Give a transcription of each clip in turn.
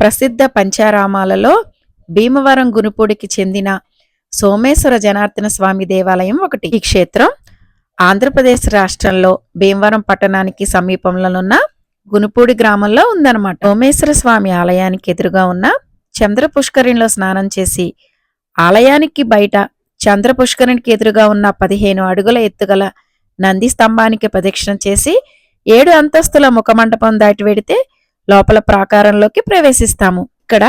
ప్రసిద్ధ పంచారామాలలో భీమవరం గునుపూడికి చెందిన సోమేశ్వర జనార్దన స్వామి దేవాలయం ఒకటి. ఈ క్షేత్రం ఆంధ్రప్రదేశ్ రాష్ట్రంలో భీమవరం పట్టణానికి సమీపంలోనున్న గునుపూడి గ్రామంలో ఉందన్నమాట. సోమేశ్వర స్వామి ఆలయానికి ఎదురుగా ఉన్న చంద్ర పుష్కరిణిలో స్నానం చేసి ఆలయానికి బయట చంద్ర పుష్కరిణికి ఎదురుగా ఉన్న పదిహేను అడుగుల ఎత్తుగల నంది స్తంభానికి ప్రదక్షిణ చేసి ఏడు అంతస్తుల ముఖమండపం దాటి వెడితే లోపల ప్రాకారంలోకి ప్రవేశిస్తాము. ఇక్కడ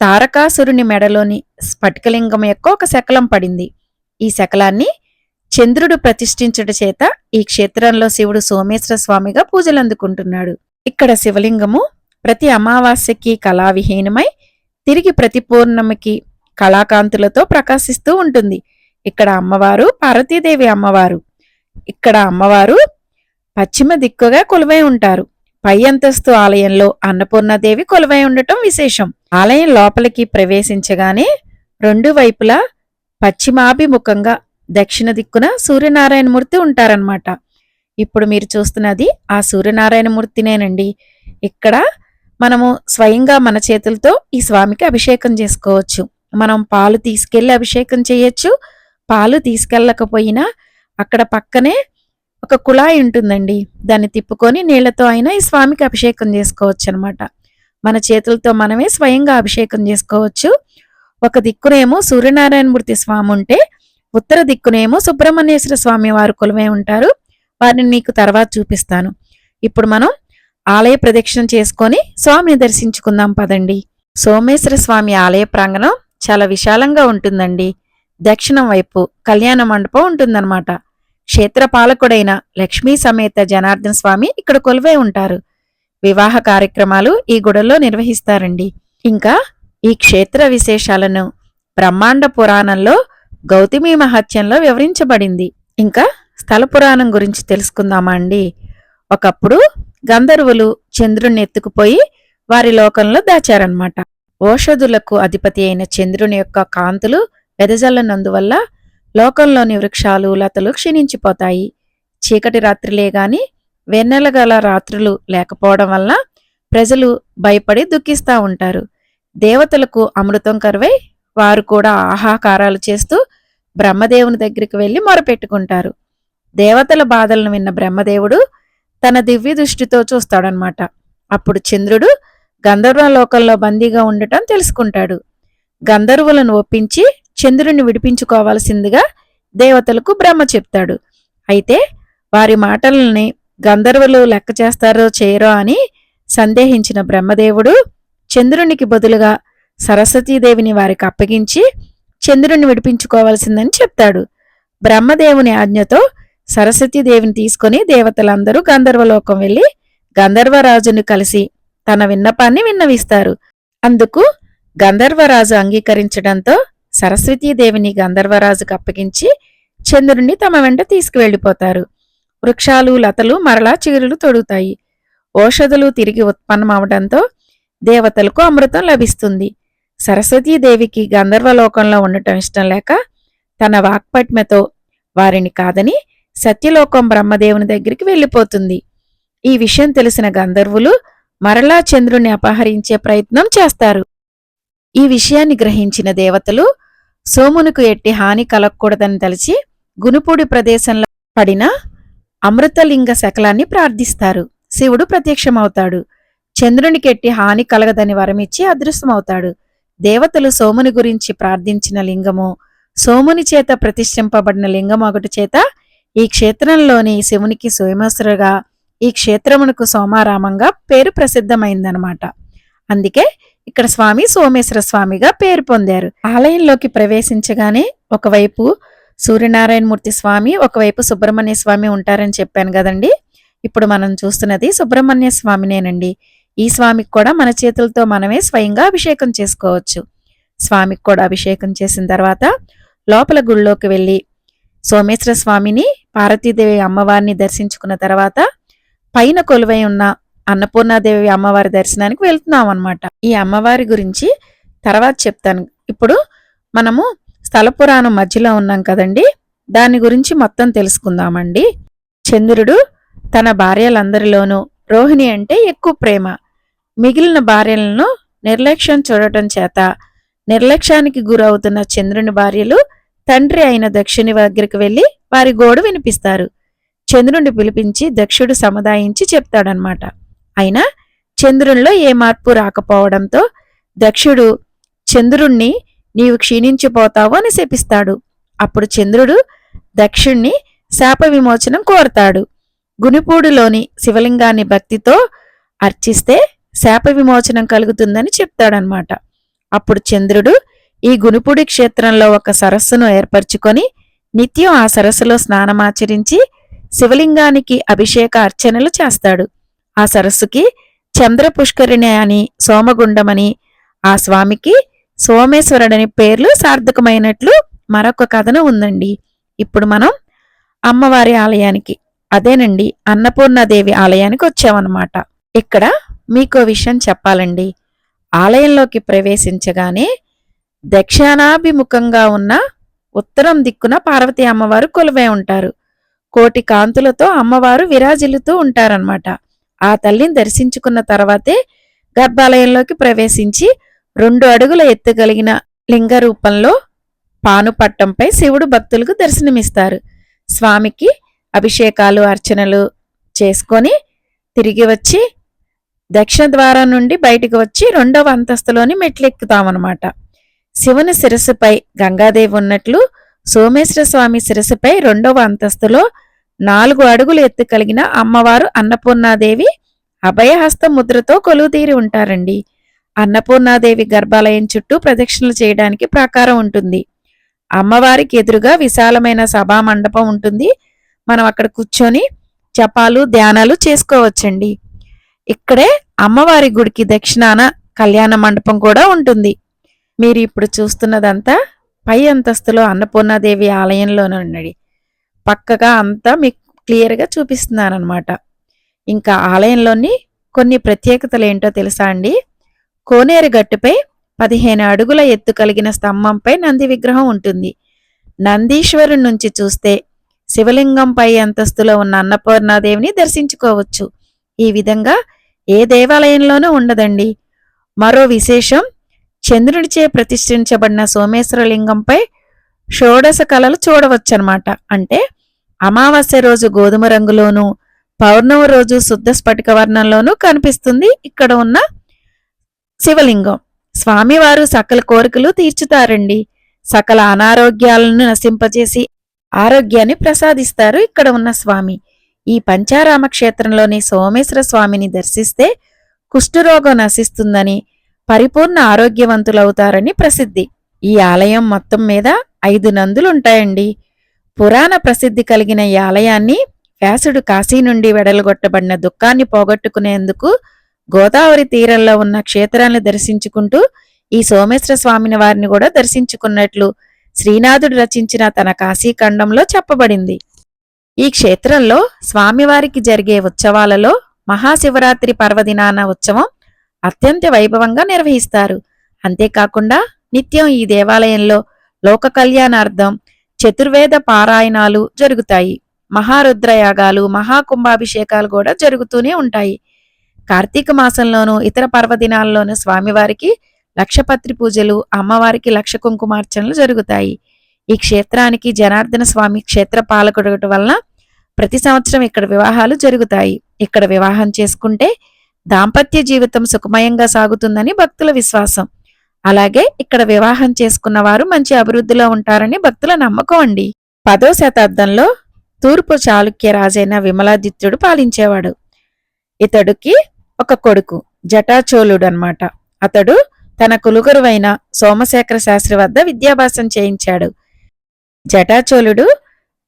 తారకాసురుని మెడలోని స్ఫటికలింగం యొక్క ఒక శకలం పడింది. ఈ శకలాన్ని చంద్రుడు ప్రతిష్ఠించుట చేత ఈ క్షేత్రంలో శివుడు సోమేశ్వర స్వామిగా పూజలు అందుకుంటున్నాడు ఇక్కడ శివలింగము ప్రతి అమావాస్యకి కళావిహీనమై తిరిగి ప్రతి పౌర్ణమికి కళాకాంతులతో ప్రకాశిస్తూ ఉంటుంది. ఇక్కడ అమ్మవారు పార్వతీదేవి అమ్మవారు. ఇక్కడ అమ్మవారు పశ్చిమ దిక్కుగా కొలువై ఉంటారు. పై అంతస్తు ఆలయంలో అన్నపూర్ణాదేవి కొలువై ఉండటం విశేషం. ఆలయం లోపలికి ప్రవేశించగానే రెండు వైపులా పశ్చిమాభిముఖంగా దక్షిణ దిక్కున సూర్యనారాయణమూర్తి ఉంటారన్నమాట. ఇప్పుడు మీరు చూస్తున్నది ఆ సూర్యనారాయణమూర్తినేనండి. ఇక్కడ మనము స్వయంగా మన చేతులతో ఈ స్వామికి అభిషేకం చేసుకోవచ్చు. మనం పాలు తీసుకెళ్ళి అభిషేకం చేయొచ్చు. పాలు తీసుకెళ్ళకపోయినా అక్కడ పక్కనే ఒక కుళాయి ఉంటుందండి. దాన్ని తిప్పుకొని నీళ్ళతో అయినా ఈ స్వామికి అభిషేకం చేసుకోవచ్చు అనమాట మన చేతులతో మనమే స్వయంగా అభిషేకం చేసుకోవచ్చు. ఒక దిక్కునేమో సూర్యనారాయణమూర్తి స్వామి ఉంటే ఉత్తర దిక్కునేమో సుబ్రహ్మణ్యేశ్వర స్వామి వారు కొలువై ఉంటారు. వారిని మీకు తర్వాత చూపిస్తాను. ఇప్పుడు మనం ఆలయ ప్రదక్షిణ చేసుకొని స్వామిని దర్శించుకుందాం పదండి. సోమేశ్వర స్వామి ఆలయ ప్రాంగణం చాలా విశాలంగా ఉంటుందండి. దక్షిణం వైపు కళ్యాణ మండపం ఉంటుందన్నమాట. క్షేత్ర పాలకుడైన లక్ష్మీ సమేత జనార్దన స్వామి ఇక్కడ కొలువై ఉంటారు. వివాహ కార్యక్రమాలు ఈ గుడిలో నిర్వహిస్తారండి. ఇంకా ఈ క్షేత్ర విశేషాలను బ్రహ్మాండ పురాణంలో గౌతమి మహత్యంలో వివరించబడింది. ఇంకా స్థల పురాణం గురించి తెలుసుకుందామా అండి? ఒకప్పుడు గంధర్వులు చంద్రుణ్ణి ఎత్తుకుపోయి వారి లోకంలో దాచారన్నమాట. ఓషధులకు అధిపతి అయిన చంద్రుని యొక్క కాంతులు వెదజల్లనందువల్ల లోకంలోని వృక్షాలు లతలు క్షీణించిపోతాయి. చీకటి రాత్రిలే గాని వెన్నెలగల రాత్రులు లేకపోవడం వల్ల ప్రజలు భయపడి దుఃఖిస్తూ ఉంటారు. దేవతలకు అమృతం కరువై వారు కూడా ఆహాకారాలు చేస్తూ బ్రహ్మదేవుని దగ్గరికి వెళ్ళి మొరపెట్టుకుంటారు. దేవతల బాధలను విన్న బ్రహ్మదేవుడు తన దివ్య దృష్టితో చూస్తాడనమాట. అప్పుడు చంద్రుడు గంధర్వ లోకంలో బందీగా ఉండటం తెలుసుకుంటాడు. గంధర్వులను ఒప్పించి చంద్రుని విడిపించుకోవాల్సిందిగా దేవతలకు బ్రహ్మ చెప్తాడు. అయితే వారి మాటలని గంధర్వులు లెక్క చేస్తారో చేయరో అని సందేహించిన బ్రహ్మదేవుడు చంద్రునికి బదులుగా సరస్వతీదేవిని వారికి అప్పగించి చంద్రుని విడిపించుకోవాల్సిందని చెప్తాడు. బ్రహ్మదేవుని ఆజ్ఞతో సరస్వతీదేవిని తీసుకొని దేవతలందరూ గంధర్వలోకం వెళ్ళి గంధర్వరాజును కలిసి తన విన్నపాన్ని విన్నవిస్తారు. అందుకు గంధర్వరాజు అంగీకరించడంతో సరస్వతీదేవిని గంధర్వరాజుకు అప్పగించి చంద్రుణ్ణి తమ వెంట తీసుకువెళ్ళిపోతారు. వృక్షాలు లతలు మరలా చిగురులు తొడుగుతాయి. ఓషధులు తిరిగి ఉత్పన్నమవడంతో దేవతలకు అమృతం లభిస్తుంది. సరస్వతీదేవికి గంధర్వలోకంలో ఉండటం ఇష్టం లేక తన వాక్పట్మతో వారిని కాదని సత్యలోకం బ్రహ్మదేవుని దగ్గరికి వెళ్ళిపోతుంది. ఈ విషయం తెలిసిన గంధర్వులు మరలా చంద్రుని అపహరించే ప్రయత్నం చేస్తారు. ఈ విషయాన్ని గ్రహించిన దేవతలు సోమునకు ఎట్టి హాని కలగకూడదని తలిచి గునుపూడి ప్రదేశంలో పడిన అమృతలింగ శకలాన్ని ప్రార్థిస్తారు. శివుడు ప్రత్యక్షమవుతాడు. చంద్రునికి ఎట్టి హాని కలగదని వరమిచ్చి అదృశ్యమవుతాడు. దేవతలు సోముని గురించి ప్రార్థించిన లింగము సోముని చేత ప్రతిష్ఠింపబడిన లింగం ఒకటి చేత ఈ క్షేత్రంలోని శివునికి సోమేశ్వరుగా ఈ క్షేత్రమునకు సోమారామంగా పేరు ప్రసిద్ధమైందనమాట. అందుకే ఇక్కడ స్వామి సోమేశ్వర స్వామిగా పేరు పొందారు. ఆలయంలోకి ప్రవేశించగానే ఒకవైపు సూర్యనారాయణమూర్తి స్వామి ఒకవైపు సుబ్రహ్మణ్య స్వామి ఉంటారని చెప్పాను కదండి. ఇప్పుడు మనం చూస్తున్నది సుబ్రహ్మణ్య స్వామినేనండి. ఈ స్వామికి కూడా మన చేతులతో మనమే స్వయంగా అభిషేకం చేసుకోవచ్చు. స్వామికి కూడా అభిషేకం చేసిన తర్వాత లోపల గుళ్ళోకి వెళ్ళి సోమేశ్వర స్వామిని పార్వతీదేవి అమ్మవారిని దర్శించుకున్న తర్వాత పైన కొలువై ఉన్న అన్నపూర్ణాదేవి అమ్మవారి దర్శనానికి వెళ్తున్నాం అనమాట ఈ అమ్మవారి గురించి తర్వాత చెప్తాను. ఇప్పుడు మనము స్థల పురాణం మధ్యలో ఉన్నాం కదండి. దాని గురించి మొత్తం తెలుసుకుందామండి. చంద్రుడు తన భార్యలందరిలోనూ రోహిణి అంటే ఎక్కువ ప్రేమ. మిగిలిన భార్యలను నిర్లక్ష్యం చూడటం చేత నిర్లక్ష్యానికి గురవుతున్న చంద్రుని భార్యలు తండ్రి అయిన దక్షుని దగ్గరికి వెళ్ళి వారి గోడు వినిపిస్తారు. చంద్రుని పిలిపించి దక్షుడు సముదాయించి చెప్తాడనమాట అయినా చంద్రునిలో ఏ మార్పు రాకపోవడంతో దక్షుడు చంద్రుణ్ణి నీవు క్షీణించిపోతావు అని శపిస్తాడు. అప్పుడు చంద్రుడు దక్షుణ్ణి శాప విమోచనం కోరతాడు. గునిపూడిలోని శివలింగాన్ని భక్తితో అర్చిస్తే శాప విమోచనం కలుగుతుందని చెప్తాడనమాట. అప్పుడు చంద్రుడు ఈ గునిపూడి క్షేత్రంలో ఒక సరస్సును ఏర్పరచుకొని నిత్యం ఆ సరస్సులో స్నానమాచరించి శివలింగానికి అభిషేక అర్చనలు చేస్తాడు. ఆ సరస్సుకి చంద్ర పుష్కరిణి అని సోమగుండమని ఆ స్వామికి సోమేశ్వరుడని పేర్లు సార్థకమైనట్లు మరొక కథనం ఉందండి. ఇప్పుడు మనం అమ్మవారి ఆలయానికి అదేనండి అన్నపూర్ణాదేవి ఆలయానికి వచ్చామన్నమాట. ఇక్కడ మీకో విషయం చెప్పాలండి. ఆలయంలోకి ప్రవేశించగానే దక్షిణాభిముఖంగా ఉన్న ఉత్తరం దిక్కున పార్వతీ అమ్మవారు కొలువై ఉంటారు. కోటి కాంతులతో అమ్మవారు విరాజిల్లుతూ ఉంటారనమాట ఆ తల్లిని దర్శించుకున్న తర్వాతే గర్భాలయంలోకి ప్రవేశించి రెండు అడుగుల ఎత్తుగలిగిన లింగ రూపంలో పానుపట్టంపై శివుడు భక్తులకు దర్శనమిస్తారు. స్వామికి అభిషేకాలు అర్చనలు చేసుకొని తిరిగి వచ్చి దక్షిణ ద్వారం నుండి బయటికి వచ్చి రెండవ అంతస్తులోని మెట్లెక్కుతామన్నమాట. శివుని శిరస్సుపై గంగాదేవి ఉన్నట్లు సోమేశ్వర స్వామి శిరస్సుపై రెండవ అంతస్తులో నాలుగు అడుగులు ఎత్తు కలిగిన అమ్మవారు అన్నపూర్ణాదేవి అభయహస్త ముద్రతో కొలువుతీరి ఉంటారండి. అన్నపూర్ణాదేవి గర్భాలయం చుట్టూ ప్రదక్షిణలు చేయడానికి ప్రాకారం ఉంటుంది. అమ్మవారికి ఎదురుగా విశాలమైన సభా మండపం ఉంటుంది. మనం అక్కడ కూర్చొని జపాలు ధ్యానాలు చేసుకోవచ్చండి. ఇక్కడే అమ్మవారి గుడికి దక్షిణాన కళ్యాణ మండపం కూడా ఉంటుంది. మీరు ఇప్పుడు చూస్తున్నదంతా పై అంతస్తులో అన్నపూర్ణాదేవి ఆలయంలోనే ఉన్నది పక్కగా అంతా మీకు క్లియర్గా చూపిస్తున్నాను అనమాట ఇంకా ఆలయంలోని కొన్ని ప్రత్యేకతలు ఏంటో తెలుసా అండి? కోనేరు గట్టుపై పదిహేను అడుగుల ఎత్తు కలిగిన స్తంభంపై నంది విగ్రహం ఉంటుంది. నందీశ్వరుడి నుంచి చూస్తే శివలింగంపై అంతస్తులో ఉన్న అన్నపూర్ణాదేవిని దర్శించుకోవచ్చు. ఈ విధంగా ఏ దేవాలయంలోనూ ఉండదండి. మరో విశేషం చంద్రుడిచే ప్రతిష్ఠించబడిన సోమేశ్వరలింగంపై షోడశ కళలు చూడవచ్చనమాట అంటే అమావాస్య రోజు గోధుమ రంగులోనూ పౌర్ణమి రోజు శుద్ధ స్ఫటిక వర్ణంలోనూ కనిపిస్తుంది ఇక్కడ ఉన్న శివలింగం. స్వామివారు సకల కోరికలు తీర్చుతారండి. సకల అనారోగ్యాలను నశింపజేసి ఆరోగ్యాన్ని ప్రసాదిస్తారు ఇక్కడ ఉన్న స్వామి. ఈ పంచారామ క్షేత్రంలోని సోమేశ్వర స్వామిని దర్శిస్తే కుష్ఠరోగం నశిస్తుందని పరిపూర్ణ ఆరోగ్యవంతులవుతారని ప్రసిద్ధి. ఈ ఆలయం మొత్తం మీద ఐదు నందులుంటాయండి. పురాణ ప్రసిద్ధి కలిగిన ఈ ఆలయాన్ని వ్యాసుడు కాశీ నుండి వెడలగొట్టబడిన దుఃఖాన్ని పోగొట్టుకునేందుకు గోదావరి తీరంలో ఉన్న క్షేత్రాన్ని దర్శించుకుంటూ ఈ సోమేశ్వర స్వామిని వారిని కూడా దర్శించుకున్నట్లు శ్రీనాథుడు రచించిన తన కాశీఖండంలో చెప్పబడింది. ఈ క్షేత్రంలో స్వామివారికి జరిగే ఉత్సవాలలో మహాశివరాత్రి పర్వదినాన ఉత్సవం అత్యంత వైభవంగా నిర్వహిస్తారు. అంతేకాకుండా నిత్యం ఈ దేవాలయంలో లోక కళ్యాణార్థం చతుర్వేద పారాయణాలు జరుగుతాయి. మహారుద్రయాగాలు మహాకుంభాభిషేకాలు కూడా జరుగుతూనే ఉంటాయి. కార్తీక మాసంలోనూ ఇతర పర్వదినాల్లోనూ స్వామివారికి లక్షపత్రి పూజలు అమ్మవారికి లక్ష కుంకుమార్చనలు జరుగుతాయి. ఈ క్షేత్రానికి జనార్దన స్వామి క్షేత్ర పాలకుడు వలన ప్రతి సంవత్సరం ఇక్కడ వివాహాలు జరుగుతాయి. ఇక్కడ వివాహం చేసుకుంటే దాంపత్య జీవితం సుఖమయంగా సాగుతుందని భక్తుల విశ్వాసం. అలాగే ఇక్కడ వివాహం చేసుకున్న వారు మంచి అభివృద్ధిలో ఉంటారని భక్తుల నమ్మకం అండి. పదో శతాబ్దంలో తూర్పు చాళుక్య రాజైన విమలాదిత్యుడు పాలించేవాడు. ఇతడికి ఒక కొడుకు జటాచోళుడు అన్నమాట అతడు తన కులుగురువైన సోమశేఖర శాస్త్రి వద్ద విద్యాభ్యాసం చేయించాడు. జటాచోళుడు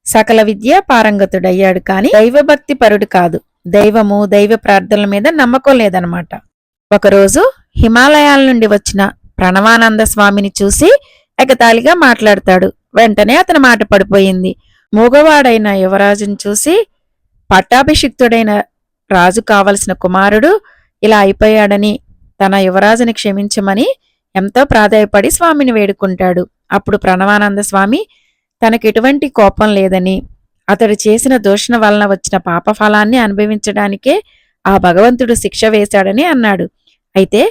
సకల విద్యా పారంగతుడయ్యాడు కానీ దైవభక్తి పరుడు కాదు. దైవము దైవ ప్రార్థనల మీద నమ్మకం లేదనమాట ఒకరోజు హిమాలయాల నుండి వచ్చిన ప్రణవానంద స్వామిని చూసి ఎగతాళిగా మాట్లాడతాడు. వెంటనే అతని మాట పడిపోయింది. మూగవాడైన యువరాజును చూసి పట్టాభిషిక్తుడైన రాజు కావలసిన కుమారుడు ఇలా అయిపోయాడని తన యువరాజుని క్షమించమని ఎంతో ప్రాధాయపడి స్వామిని వేడుకుంటాడు. అప్పుడు ప్రణవానంద స్వామి తనకెటువంటి కోపం లేదని అతడు చేసిన దూషణ వలన వచ్చిన పాపఫలాన్ని అనుభవించడానికే ఆ భగవంతుడు శిక్ష వేశాడని అన్నాడు. అయితే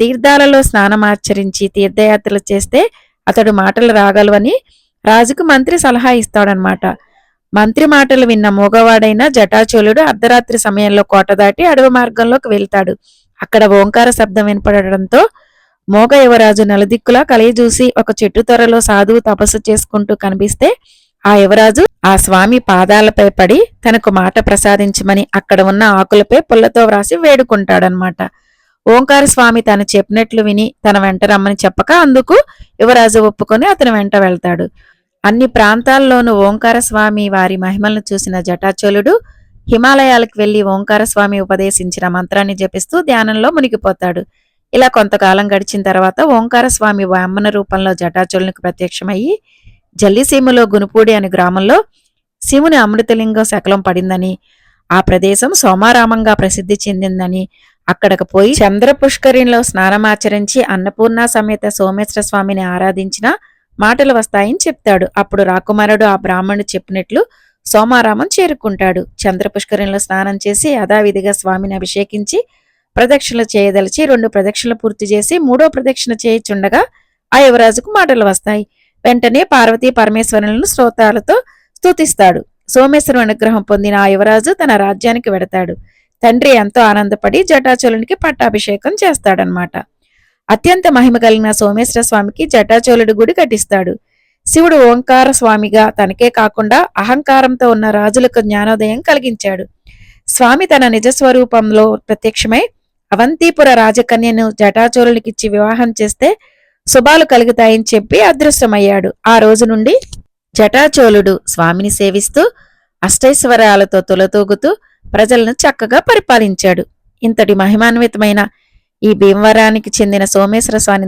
తీర్థాలలో స్నానమాచరించి తీర్థయాత్రలు చేస్తే అతడు మాటలు రాగలవని రాజుకు మంత్రి సలహా ఇస్తాడనమాట మంత్రి మాటలు విన్న మూగవాడైన జటాచోళుడు అర్ధరాత్రి సమయంలో కోట దాటి అడవి మార్గంలోకి వెళ్తాడు. అక్కడ ఓంకార శబ్దం వినపడడంతో మోగ యువరాజు నలుదిక్కులా కలియజూసి ఒక చెట్టు త్వరలో సాధువు తపస్సు చేసుకుంటూ కనిపిస్తే ఆ యువరాజు ఆ స్వామి పాదాలపై పడి తనకు మాట ప్రసాదించమని అక్కడ ఉన్న ఆకులపై పుల్లతో వ్రాసి వేడుకుంటాడనమాట ఓంకార స్వామి తను చెప్పినట్లు విని తన వెంట రమ్మని చెప్పక అందుకు యువరాజు ఒప్పుకొని అతని వెంట వెళ్తాడు. అన్ని ప్రాంతాల్లోనూ ఓంకార స్వామి వారి మహిమలను చూసిన జటాచోళుడు హిమాలయాలకు వెళ్ళి ఓంకార స్వామి ఉపదేశించిన మంత్రాన్ని జపిస్తూ ధ్యానంలో మునిగిపోతాడు. ఇలా కొంతకాలం గడిచిన తర్వాత ఓంకార స్వామి వామన రూపంలో జటాచోళునికి ప్రత్యక్షమయ్యి జల్లిసీమలో గునుపూడి అనే గ్రామంలో శివుని అమృతలింగం శకలం పడిందని ఆ ప్రదేశం సోమారామంగా ప్రసిద్ధి చెందిందని అక్కడకు పోయి చంద్ర పుష్కరిణిలో స్నానమాచరించి అన్నపూర్ణ సమేత సోమేశ్వర స్వామిని ఆరాధించిన మాటలు వస్తాయని చెప్తాడు. అప్పుడు రాకుమారుడు ఆ బ్రాహ్మణుడు చెప్పినట్లు సోమారామం చేరుకుంటాడు. చంద్ర పుష్కరిణిలో స్నానం చేసి యథావిధిగా స్వామిని అభిషేకించి ప్రదక్షిణలు చేయదలిచి రెండు ప్రదక్షిణలు పూర్తి చేసి మూడో ప్రదక్షిణ చేయిచుండగా ఆ యువరాజుకు మాటలు వస్తాయి. వెంటనే పార్వతీ పరమేశ్వరులను శ్రోతాలతో స్తుతిస్తాడు. సోమేశ్వరం అనుగ్రహం పొందిన ఆ యువరాజు తన రాజ్యానికి వెడతాడు. తండ్రి ఎంతో ఆనందపడి జటాచోళునికి పట్టాభిషేకం చేస్తాడనమాట. అత్యంత మహిమ కలిగిన సోమేశ్వర స్వామికి జటాచోళుడు గుడి కట్టిస్తాడు. శివుడు ఓంకార స్వామిగా తనకే కాకుండా అహంకారంతో ఉన్న రాజులకు జ్ఞానోదయం కలిగించాడు. స్వామి తన నిజ స్వరూపంలో ప్రత్యక్షమై అవంతిపుర రాజకన్యను జటాచోళునికిచ్చి వివాహం చేస్తే శుభాలు కలుగుతాయని చెప్పి అదృశ్యమయ్యాడు. ఆ రోజు నుండి జటాచోళుడు స్వామిని సేవిస్తూ అష్టైశ్వర్యాలతో తులతూగుతూ ప్రజలను చక్కగా పరిపాలించాడు. ఇంతటి మహిమాన్వితమైన ఈ భీమవరానికి చెందిన సోమేశ్వర స్వామి